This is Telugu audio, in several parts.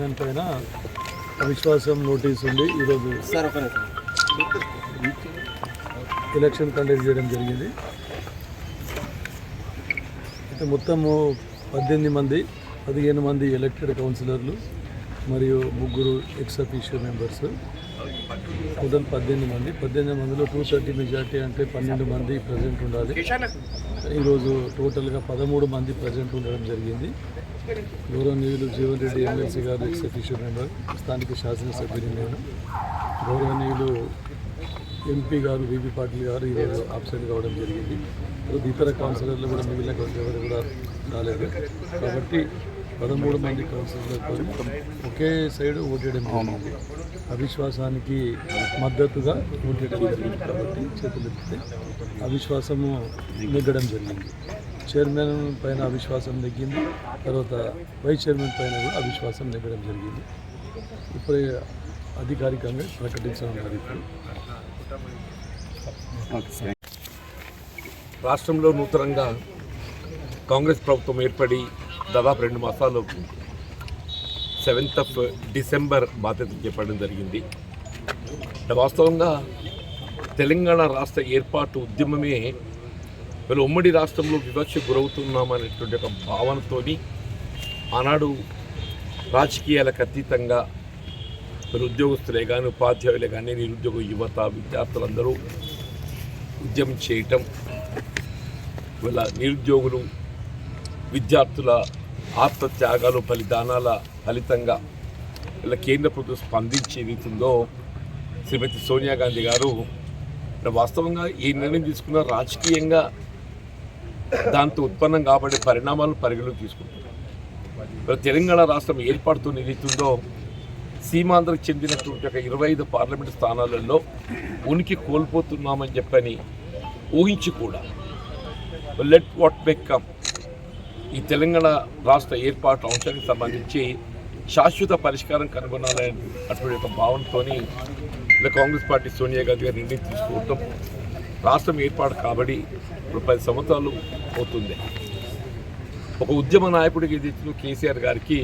వైస్ చైర్మన్ పైన అవిశ్వాసం నోటీస్ ఉంది ఈరోజు. ఎలక్షన్ కండక్ట్ చేయడం జరిగింది. అయితే మొత్తము పద్దెనిమిది మంది పదిహేను మంది ఎలక్టెడ్ కౌన్సిలర్లు మరియు ముగ్గురు ఎక్స్ అఫీషియో మెంబర్స్. మొత్తం పద్దెనిమిది మంది. పద్దెనిమిది మందిలో టూ థర్టీ మెజార్టీ అంటే పన్నెండు మంది ప్రజెంట్ ఉండాలి. ఈరోజు టోటల్గా పదమూడు మంది ప్రజెంట్ ఉండడం జరిగింది. గౌరవనీయులు జీవన్ రెడ్డి ఎమ్మెల్సీ గారు ఎక్స్ అఫీషియో మెంబర్ స్థానిక శాసనసభ్యుని నేను. గౌరవనీయులు ఎంపీ గారు విపి పాటిల్ గారు ఈరోజు ఆబ్సెంట్ కావడం జరిగింది. ఇతర కౌన్సిలర్లు కూడా మిగిలిన కౌన్సిలర్ ఎవరు కూడా రాలేదు. కాబట్టి పదమూడు మంది కౌన్సిలర్లతో ఒకే సైడ్ ఓటేయడం జరిగింది. అవిశ్వాసానికి మద్దతుగా ఓటేయడం జరిగింది. కాబట్టి చేతులు ఎత్తితే అవిశ్వాసము నెగ్గడం జరిగింది. చైర్మన్ పైన అవిశ్వాసం నెగ్గింది. తర్వాత వైస్ చైర్మన్ పైన కూడా అవిశ్వాసం నెగ్గడం జరిగింది. ఇప్పుడు అధికారికంగా ప్రకటించడం ఇప్పుడు రాష్ట్రంలో నూతనంగా కాంగ్రెస్ ప్రభుత్వం ఏర్పడి దాదాపు రెండు మాసాలు సెవెంత్ ఆఫ్ డిసెంబర్ బాధ్యత చేపట్టడం జరిగింది. వాస్తవంగా తెలంగాణ రాష్ట్ర ఏర్పాటు ఉద్యమమే వీళ్ళు ఉమ్మడి రాష్ట్రంలో వివక్ష గురవుతున్నామనేటువంటి ఒక భావనతోని ఆనాడు రాజకీయాలకు అతీతంగా మరి ఉద్యోగస్తులే కానీ ఉపాధ్యాయులే కానీ నిరుద్యోగ యువత విద్యార్థులందరూ ఉద్యమం చేయటం వీళ్ళ నిరుద్యోగులు విద్యార్థుల ఆత్మత్యాగాలు బలిదానాల ఫలితంగా ఇలా కేంద్ర ప్రభుత్వం స్పందించే ఏదైతుందో శ్రీమతి సోనియా గాంధీ గారు వాస్తవంగా ఈ నిర్ణయం తీసుకున్న రాజకీయంగా దాంతో ఉత్పన్నం కాబడే పరిణామాలను పరిగణలోకి తీసుకుంటున్నారు తెలంగాణ రాష్ట్రం ఏర్పాటుతో ఏదైతుందో సీమాంధ్రకు చెందినటువంటి ఒక ఇరవై ఐదు పార్లమెంటు స్థానాలలో ఉనికి కోల్పోతున్నామని చెప్పని ఊహించి కూడా లెట్ వాట్ మే కమ్ ఈ తెలంగాణ రాష్ట్ర ఏర్పాటు అంశానికి సంబంధించి శాశ్వత పరిష్కారం కనుగొనాలనే అటువంటి ఒక భావనతోని కాంగ్రెస్ పార్టీ సోనియా గాంధీ గారు నిర్ణయం తీసుకోవటం రాష్ట్రం ఏర్పాటు కాబడి ఇప్పుడు పది సంవత్సరాలు అవుతుంది ఒక ఉద్యమ నాయకుడికి తెచ్చిన కేసీఆర్ గారికి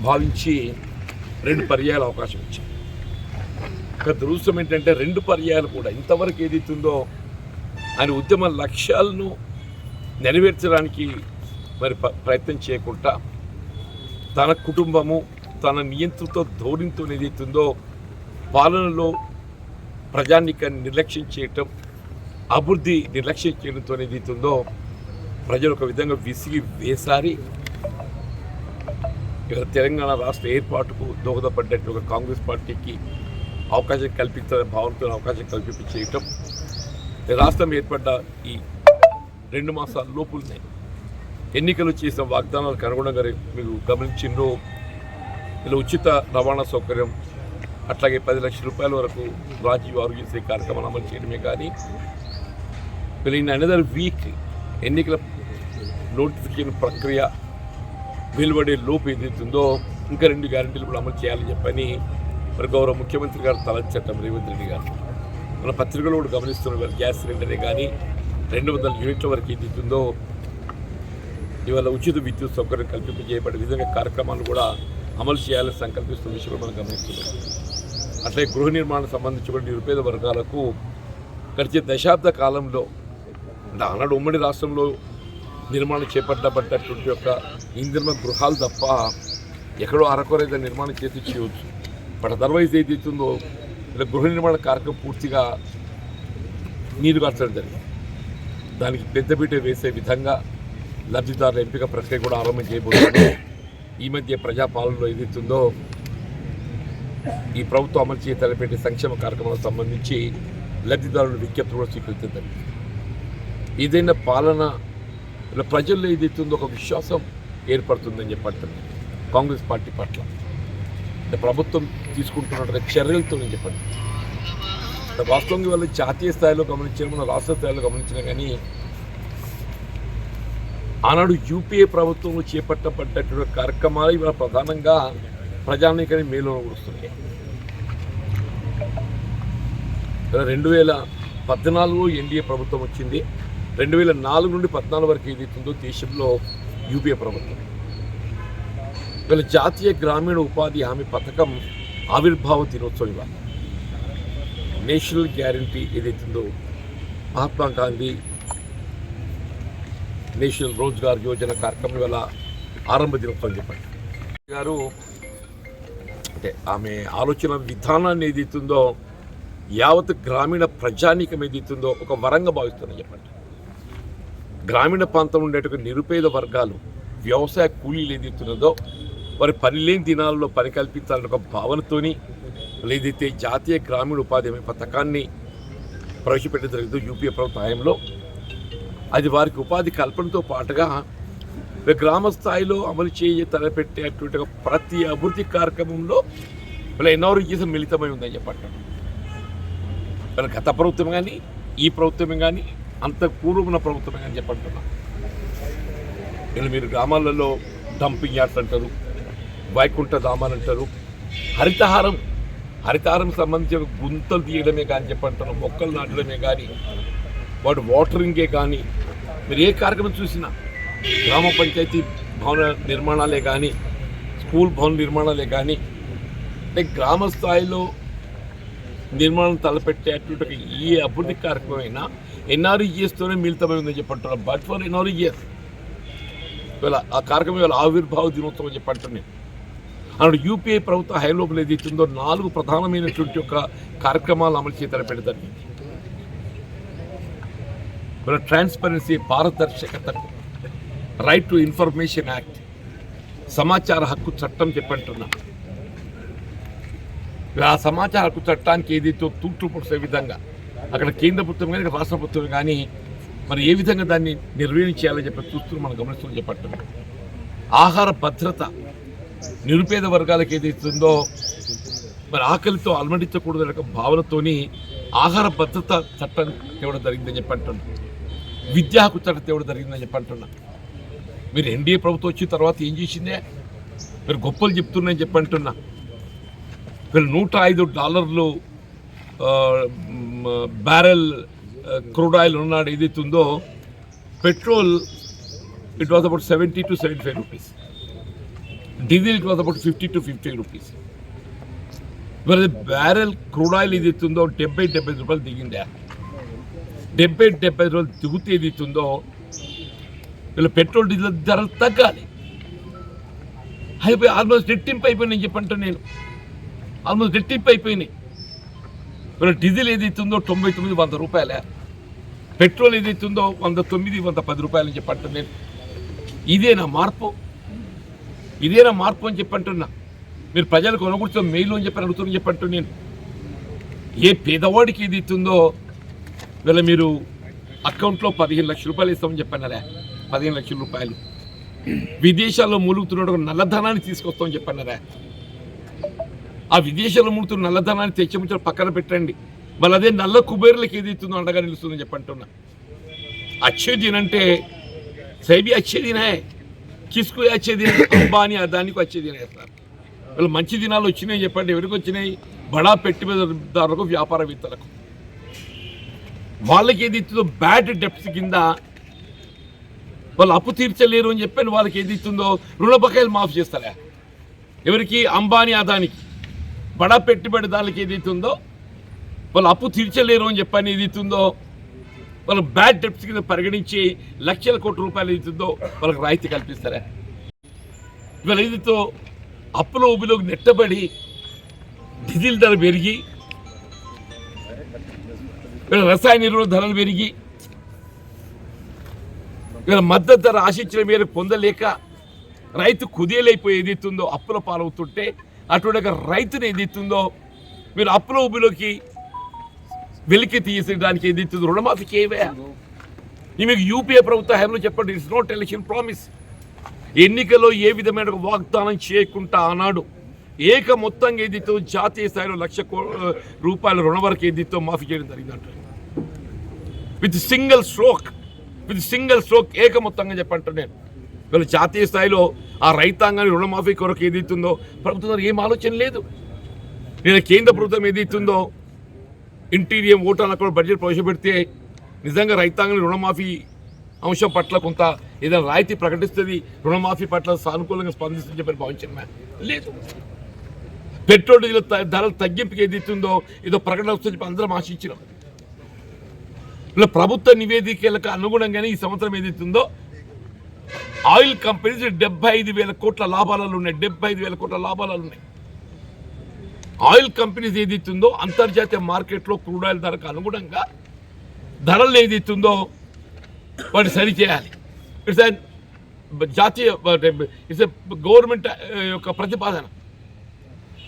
భావించి రెండు పర్యాయాల అవకాశం ఇచ్చింది ఒక దురదృష్టం ఏంటంటే రెండు పర్యాయాలు కూడా. ఇంతవరకు ఏదైతుందో ఆయన ఉద్యమ లక్ష్యాలను నెరవేర్చడానికి మరి ప్రయత్నం చేయకుండా తన కుటుంబము తన నియంత్రిత ధోరణితో ఏదైతుందో పాలనలో ప్రజానికాన్ని నిర్లక్ష్యం చేయటం అభివృద్ధి నిర్లక్ష్యం చేయడంతో ఏదైతుందో ప్రజలు ఒక విధంగా విసిగి వేసారి. ఇక తెలంగాణ రాష్ట్ర ఏర్పాటుకు దోహదపడ్డట్టు ఒక కాంగ్రెస్ పార్టీకి అవకాశం కల్పించాలని భావనతో అవకాశం కల్పించేయటం రాష్ట్రం ఏర్పడ్డ ఈ రెండు మాసాల లోపులనే ఎన్నికలు చేసిన వాగ్దానాలకు అనుగుణంగా మీరు గమనించిందో ఇలా ఉచిత రవాణా సౌకర్యం అట్లాగే పది లక్షల రూపాయల వరకు రాజీవ్ ఆరోగ్యశ్రీ కార్యక్రమాన్ని అమలు చేయడమే కానీ వీళ్ళు అనదర్ వీక్ ఎన్నికల నోటిఫికేషన్ ప్రక్రియ వెలువడే లోపు ఏదైతుందో ఇంకా రెండు గ్యారంటీలు కూడా అమలు చేయాలని చెప్పని మరి గౌరవ ముఖ్యమంత్రి గారు తలచట్టం రేవంత్ రెడ్డి గారు. మన పత్రికలో కూడా గమనిస్తున్నారు గ్యాస్ సిలిండరే కానీ రెండు వందల యూనిట్ల వరకు ఏదైతుందో ఇవాళ ఉచిత విద్యుత్ సౌకర్యం కల్పింపజేయబడే విధంగా కార్యక్రమాలు కూడా అమలు చేయాలని సంకల్పిస్తున్న విషయం మనం గమనిస్తున్నాం. అట్లే గృహ నిర్మాణం సంబంధించి కూడా నిరుపేద వర్గాలకు గడిచే దశాబ్ద కాలంలో అంటే ఆనాడు ఉమ్మడి రాష్ట్రంలో నిర్మాణం చేపట్టబడ్డటువంటి యొక్క ఇందిర్మ గృహాలు తప్ప ఎక్కడో అరకొరైతే నిర్మాణం చేసి చేయవచ్చు బట్ అదర్వైజ్ ఏదైతుందో ఇలా గృహ నిర్మాణ కార్యక్రమం పూర్తిగా నీరు కార్చడం జరిగింది. దానికి పెద్దపీట వేసే విధంగా లబ్ధిదారుల ఎంపిక ప్రక్రియ కూడా ఆరంభం చేయబోతుంది ఈ మధ్య ప్రజాపాలనలో ఏదైతుందో ఈ ప్రభుత్వం అమలు చేయ తలపెట్టే సంక్షేమ కార్యక్రమాలకు సంబంధించి లబ్ధిదారుల విజ్ఞప్తి కూడా స్వీకరించదండి. ఏదైనా పాలన ఇలా ప్రజల్లో ఏదైతుందో ఒక విశ్వాసం ఏర్పడుతుందని చెప్పండి కాంగ్రెస్ పార్టీ పట్ల. ప్రభుత్వం తీసుకుంటున్న చర్యలతో నేను చెప్పండి వాస్తవంగా వాళ్ళు జాతీయ స్థాయిలో గమనించిన మన రాష్ట్ర స్థాయిలో గమనించిన కానీ ఆనాడు యూపీఏ ప్రభుత్వంలో చేపట్టబడ్డటువంటి కార్యక్రమాలు ఇవాళ ప్రధానంగా ప్రజానీకాన్ని మేలు వస్తున్నాయి రెండు వేల పద్నాలుగు ఎన్డీఏ ప్రభుత్వం వచ్చింది. రెండు వేల నాలుగు నుండి పద్నాలుగు వరకు ఏదైతుందో దేశంలో యూపీఏ ప్రభుత్వం. వీళ్ళ జాతీయ గ్రామీణ ఉపాధి హామీ పథకం ఆవిర్భావ దినోత్సవం ఇవాళ నేషనల్ గ్యారంటీ ఏదైతుందో మహాత్మా గాంధీ నేషనల్ రోజ్గార్ యోజన కార్యక్రమం ఇవాళ ఆరంభ దినోత్సవం చెప్పండి. గారు అంటే ఆమె ఆలోచన విధానాన్ని ఏదైతుందో యావత్ గ్రామీణ ప్రజానీకం ఏదైతుందో ఒక వరంగా భావిస్తుందని చెప్పండి. గ్రామీణ ప్రాంతం ఉండేటువంటి నిరుపేద వర్గాలు వ్యవసాయ కూలీలు ఏదైతున్నదో వారి పని లేని దినాల్లో పని కల్పించాలని ఒక భావనతోని లేదైతే జాతీయ గ్రామీణ ఉపాధి హామీ పథకాన్ని ప్రవేశపెట్టడం జరిగిందో యూపీఏ ప్రభుత్వ హయాంలో అది వారికి ఉపాధి కల్పనతో పాటుగా గ్రామ స్థాయిలో అమలు చేయ తలపెట్టేటువంటి ప్రతి అభివృద్ధి కార్యక్రమంలో వీళ్ళ ఎన్ఆర్జీఎస్ మిళితమై ఉందని చెప్పండి వీళ్ళ గత ప్రభుత్వం కానీ ఈ ప్రభుత్వం కానీ అంత పూర్వమున్న ప్రభుత్వం కానీ చెప్పంటున్నా వీళ్ళు మీరు గ్రామాలలో డంపింగ్ యార్డ్స్ అంటారు వైకుంఠ ధామాలు అంటారు హరితహారం హరితహారం సంబంధించిన గుంతలు తీయడమే కానీ చెప్పంటారు మొక్కలు నాటడమే కానీ వాటి వాటరింగే కానీ మీరు ఏ కార్యక్రమం చూసినా గ్రామ పంచాయతీ భవన నిర్మాణాలే కానీ స్కూల్ భవన నిర్మాణాలే కానీ అంటే గ్రామ స్థాయిలో నిర్మాణం తలపెట్టేటువంటి ఏ అభివృద్ధి కార్యక్రమం అయినా ఎన్ఆర్ఈజిఎస్తోనే మిళితమై ఉందని చెప్పంటున్నారు బట్ ఫర్ ఎన్ఆర్ఈఎస్ ఇవాళ ఆ కార్యక్రమం ఇవాళ ఆవిర్భావ దినోత్సవం చెప్పంటున్నాను అన్నాడు యూపీఐ ప్రభుత్వ హైలోపల ఏదైతుందో నాలుగు ప్రధానమైనటువంటి ఒక కార్యక్రమాలు అమలు చేత పెడతారు ట్రాన్స్పరెన్సీ పారదర్శకత రైట్ టు ఇన్ఫర్మేషన్ యాక్ట్ సమాచార హక్కు చట్టం చెప్పంటున్నా. ఆ సమాచార హక్కు చట్టానికి ఏదైతే తూట్లు పొడిసే విధంగా అక్కడ కేంద్ర ప్రభుత్వం కానీ రాష్ట్ర ప్రభుత్వం కానీ మరి ఏ విధంగా దాన్ని నిర్వహించాలని చెప్పి చూస్తూ మనం గమనిస్తూ చెప్పట్టు ఆహార భద్రత నిరుపేద వర్గాలకు ఏదైతుందో మరి ఆకలితో అలమటించకూడదు ఒక భావనతోని ఆహార భద్రత చట్టం తేవడం జరిగిందని చెప్పి అంటున్నా విద్యా హక్కు చట్టం తేవడం జరిగిందని చెప్పి అంటున్నా మీరు ఎన్డీఏ ప్రభుత్వం వచ్చిన తర్వాత ఏం చేసిందే? మీరు గొప్పలు చెప్తున్నాయని చెప్పి అంటున్నా. మీరు నూట ఐదు డాలర్లు బ్యారెల్ క్రూడ్ ఆయిల్ ఉన్నాడు ఏదైతే ఉందో petrol it was about seventy two seventy five rupees. Diesel it was about fifty two fifty rupees. మరి బ్యారెల్ క్రూడ్ ఆయిల్ ఏదైతే ఉందో డెబ్బై డెబ్బై రూపాయలు దిగిందా? డెబ్బై డెబ్బై రూపాయలు దిగుతే ఏదైతే ఉందో ఇలా పెట్రోల్ డీజిల్ ధరలు తగ్గాలి. అయిపోయి ఆల్మోస్ట్ రెట్టింపు అయిపోయినాయి చెప్పంటే నేను. ఆల్మోస్ట్ రెట్టింపు అయిపోయినాయి. ఇలా డీజిల్ ఏదైతుందో తొంభై తొమ్మిది వంద రూపాయలే. పెట్రోల్ ఏదైతుందో వంద తొమ్మిది వంద పది రూపాయలని చెప్పంటే నేను. ఇదేనా మార్పు? ఇదేనా మార్పు అని చెప్పంటున్నా. మీరు ప్రజలకు కొనకూర్చో మెయిల్ అని చెప్పి అడుగుతున్నా చెప్పంటు నేను. ఏ పేదవాడికి ఇది ఇస్తుందో వీళ్ళ మీరు అకౌంట్లో పదిహేను లక్షల రూపాయలు ఇస్తామని చెప్పన్నారా? పదిహేను లక్షల రూపాయలు. విదేశాల్లో మూలుగుతున్నాడు నల్లధనాన్ని తీసుకొస్తామని చెప్పన్నారా? ఆ విదేశాల్లో మూలుగుతున్న నల్లధనాన్ని తెచ్చిముచ్చలు పక్కన పెట్టండి. మళ్ళీ అదే నల్ల కుబేరులకు ఏది ఇస్తుందో అండగా నిలుస్తుందని చెప్పంటున్నా. అచ్చే అంటే సైబీ అచ్చేదినే హై కిస్కు అచ్చే అంబానీ అదానికి వచ్చే సార్. వీళ్ళు మంచి దినాలు వచ్చినాయి చెప్పండి ఎవరికి వచ్చినాయి? బడా పెట్టుబడిదారులకు వ్యాపారవేత్తలకు. వాళ్ళకి ఏది ఇస్తుందో బ్యాడ్ డెప్స్ కింద వాళ్ళు అప్పు తీర్చలేరు అని చెప్పని వాళ్ళకి ఏది ఇస్తుందో రుణ బకాయిలు మాఫ్ చేస్తారా? ఎవరికి? అంబానీ అదానికి బడా పెట్టుబడిదారులకి ఏది ఇస్తుందో వాళ్ళు అప్పు తీర్చలేరు అని చెప్పని ఏది ఇస్తుందో వాళ్ళు బ్యాడ్ డెప్స్ కింద పరిగణించి లక్షల కోట్ల రూపాయలు ఇస్తుందో వాళ్ళకి రాయితీ కల్పిస్తారా? ఇవాళ ఏదితో అప్పుల ఊబిలోకి నెట్టబడి డీజిల్ ధర పెరిగి రసాయన ఎరువుల ధరలు పెరిగి వీళ్ళ మద్దతు ధర ఆశించిన మేరకు పొందలేక రైతు కుదేలైపోయి ఏదైతుందో అప్పుల పాలవుతుంటే అటువంటి రైతును రైతుని ఏదైతుందో మీరు అప్పుల ఊబిలోకి వెలికి తీసేయడానికి ఏదైతుందో రుణమాఫీకి ఏవే మీకు యూపీఏ ప్రభుత్వ హయాంలో చెప్పండి ఇట్స్ నాట్ ఎలక్షన్ ప్రామిస్ ఎన్నికల్లో ఏ విధమైన వాగ్దానం చేయకుండా ఆనాడు ఏక మొత్తంగా ఏదితో జాతీయ స్థాయిలో లక్ష కో- రూపాయల రుణ వరకు ఏదితో మాఫీ చేయడం జరిగిందంట. With single stroke with single stroke ఏక మొత్తంగా చెప్పంట నేను. వీళ్ళు జాతీయ స్థాయిలో ఆ రైతాంగాన్ని రుణమాఫీ కొరకు ఏదైతుందో ప్రభుత్వం ఏం ఆలోచన లేదు. నేను కేంద్ర ప్రభుత్వం ఏదైతుందో ఇంటీరియం ఓటాన్ అక్కడ బడ్జెట్ ప్రవేశపెడితే నిజంగా రైతాంగాన్ని రుణమాఫీ అంశం పట్ల కొంత ఏదైనా రాయితీ ప్రకటిస్తుంది రుణమాఫీ పట్ల సానుకూలంగా స్పందిస్తుంది చెప్పని భావించిన లేదు. పెట్రోల్ డీజిల్ త- ధరల తగ్గింపుకి ఏది ఇస్తుందో ఏదో ప్రకటన వస్తుంది చెప్పి అందరం ఆశించినాం. ఇలా ప్రభుత్వ నివేదికలకు అనుగుణంగానే ఈ సంవత్సరం ఏదైతుందో ఆయిల్ కంపెనీస్ డెబ్బై ఐదు వేల కోట్ల లాభాలలో ఉన్నాయి డెబ్బై ఐదు వేల కోట్ల లాభాలలో ఉన్నాయి. ఆయిల్ కంపెనీస్ ఏదైతుందో అంతర్జాతీయ మార్కెట్లో క్రూడ్ ఆయిల్ ధరకు అనుగుణంగా ధరలు ఏదైతుందో వాటిని సరి చేయాలి. ఇట్స్ జాతీయ ఇట్స్ గవర్నమెంట్ యొక్క ప్రతిపాదన.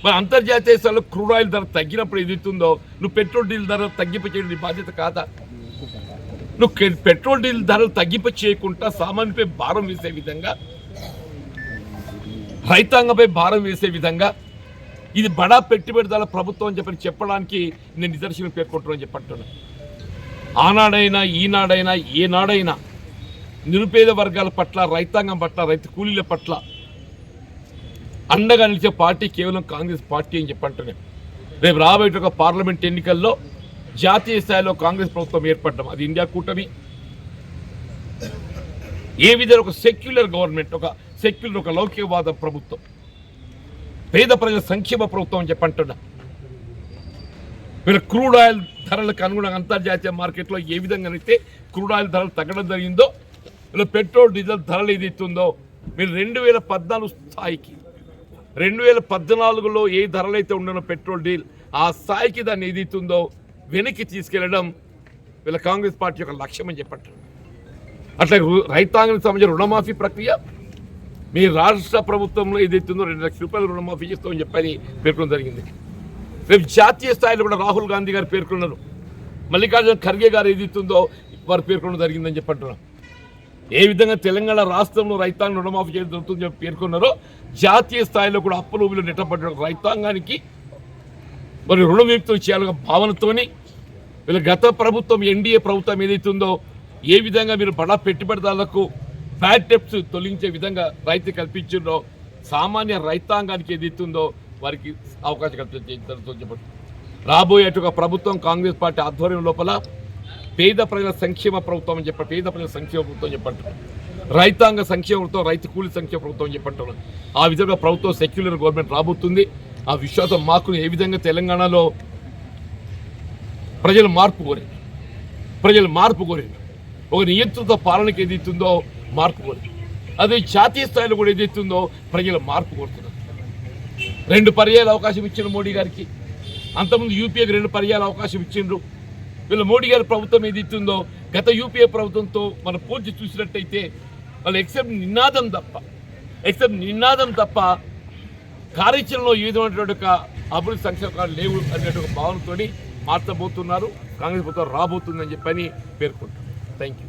మరి అంతర్జాతీయ స్థలంలో క్రూడ్ ఆయిల్ ధర తగ్గినప్పుడు ఏదైతుందో నువ్వు పెట్రోల్ డీజిల్ ధర తగ్గింపు నీ బాధ్యత కాదా? నువ్వు పెట్రోల్ డీజిల్ ధరలు తగ్గింపు చేయకుండా సామాన్యపై భారం వేసే విధంగా రైతాంగంపై భారం వేసే విధంగా ఇది బడా పెట్టుబడిదారుల ప్రభుత్వం అని చెప్పని చెప్పడానికి నేను నిదర్శనం పేర్కొంటున్నాను చెప్పంటున్నా. ఆనాడైనా ఈనాడైనా ఏనాడైనా నిరుపేద వర్గాల పట్ల రైతాంగం పట్ల రైతు కూలీల పట్ల అండగా నిలిచే పార్టీ కేవలం కాంగ్రెస్ పార్టీ అని చెప్పంటున్నాను రేపు రాబోయే ఒక పార్లమెంట్ ఎన్నికల్లో జాతీయ స్థాయిలో కాంగ్రెస్ ప్రభుత్వం ఏర్పడడం అది ఇండియా కూటమి. ఏ విధంగా ఒక సెక్యులర్ గవర్నమెంట్ ఒక సెక్యులర్ ఒక లౌకికవాద ప్రభుత్వం పేద ప్రజల సంక్షేమ ప్రభుత్వం అని చెప్పంటున్నా మీరు క్రూడ్ ఆయిల్ ధరలకు అనుగుణంగా అంతర్జాతీయ మార్కెట్లో ఏ విధంగా అయితే క్రూడ్ ఆయిల్ ధరలు తగ్గడం జరిగిందో ఇలా పెట్రోల్ డీజిల్ ధరలు ఏది ఇస్తుందో మీరు రెండు వేల పద్నాలుగు స్థాయికి రెండు వేల పద్నాలుగులో ఏ ధరలైతే ఉండనో పెట్రోల్ డీల్ ఆ స్థాయికి దాన్ని ఏది ఇస్తుందో వెనక్కి తీసుకెళ్ళడం వీళ్ళ కాంగ్రెస్ పార్టీ యొక్క లక్ష్యం అని చెప్పట్టు అట్లా రైతాంగం రైతాంగానికి సంబంధించిన రుణమాఫీ ప్రక్రియ మీ రాష్ట్ర ప్రభుత్వంలో ఏదైతుందో రెండు లక్షల రూపాయలు రుణమాఫీ చేస్తామని చెప్పని పేర్కొనడం జరిగింది. రేపు జాతీయ స్థాయిలో కూడా రాహుల్ గాంధీ గారు పేర్కొన్నారు. మల్లికార్జున ఖర్గే గారు ఏదైతుందో వారు పేర్కొనడం జరిగిందని చెప్పంటున్నాం ఏ విధంగా తెలంగాణ రాష్ట్రంలో రైతాంగ రుణమాఫీ చేయడం జరుగుతుందని చెప్పి పేర్కొన్నారో జాతీయ స్థాయిలో కూడా అప్పులు ఊబిలో నెట్టబడిన రైతాంగానికి మరి రుణ విముక్తం చేయాలన్న భావనతోని వీళ్ళ గత ప్రభుత్వం ఎన్డీఏ ప్రభుత్వం ఏదైతుందో ఏ విధంగా మీరు బడా పెట్టుబడిదారులకు ఫ్యాట్ టెప్స్ తొలగించే విధంగా రైతు కల్పించిందో సామాన్య రైతాంగానికి ఏదైతుందో వారికి అవకాశం కల్పించబడుతుంది చెప్పండి ఒక ప్రభుత్వం కాంగ్రెస్ పార్టీ ఆధ్వర్యం లోపల పేద ప్రజల సంక్షేమ ప్రభుత్వం అని చెప్పి పేద ప్రజల సంక్షేమ ప్రభుత్వం చెప్పారు రైతాంగ సంక్షేమ ప్రభుత్వం రైతు కూలి సంక్షేమ ప్రభుత్వం అని ఆ విధంగా ప్రభుత్వం సెక్యులర్ గవర్నమెంట్ రాబోతుంది. ఆ విశ్వాసం మాకు ఏ విధంగా తెలంగాణలో ప్రజలు మార్పు కోరారు ప్రజలు మార్పు కోరారు ఒక నియంత్రిత పాలనకి ఏదైతుందో మార్పు కోరారు అదే జాతీయ స్థాయిలో కూడా ఏదైతుందో ప్రజలు మార్పు కోరుతున్నారు. రెండు పర్యాయాలు అవకాశం ఇచ్చిన మోడీ గారికి. అంతకుముందు యూపీఏకి రెండు పర్యాయాలు అవకాశం ఇచ్చిండ్రు. వీళ్ళ మోడీ గారి ప్రభుత్వం ఏది ఇస్తుందో గత యూపీఏ ప్రభుత్వంతో మనం పోల్చి చూసినట్టయితే వాళ్ళు ఎక్సెప్ట్ నినాదం తప్ప ఎక్సెప్ట్ నినాదం తప్ప కార్యాచరణలో ఏ విధమైనటువంటి ఒక అభివృద్ధి సంక్షేమాలు లేవు అనేటువంటి భావనతో భావనతోని మార్చబోతున్నారు. కాంగ్రెస్ ప్రభుత్వం రాబోతుందని చెప్పని పేర్కొంటారు థ్యాంక్ యూ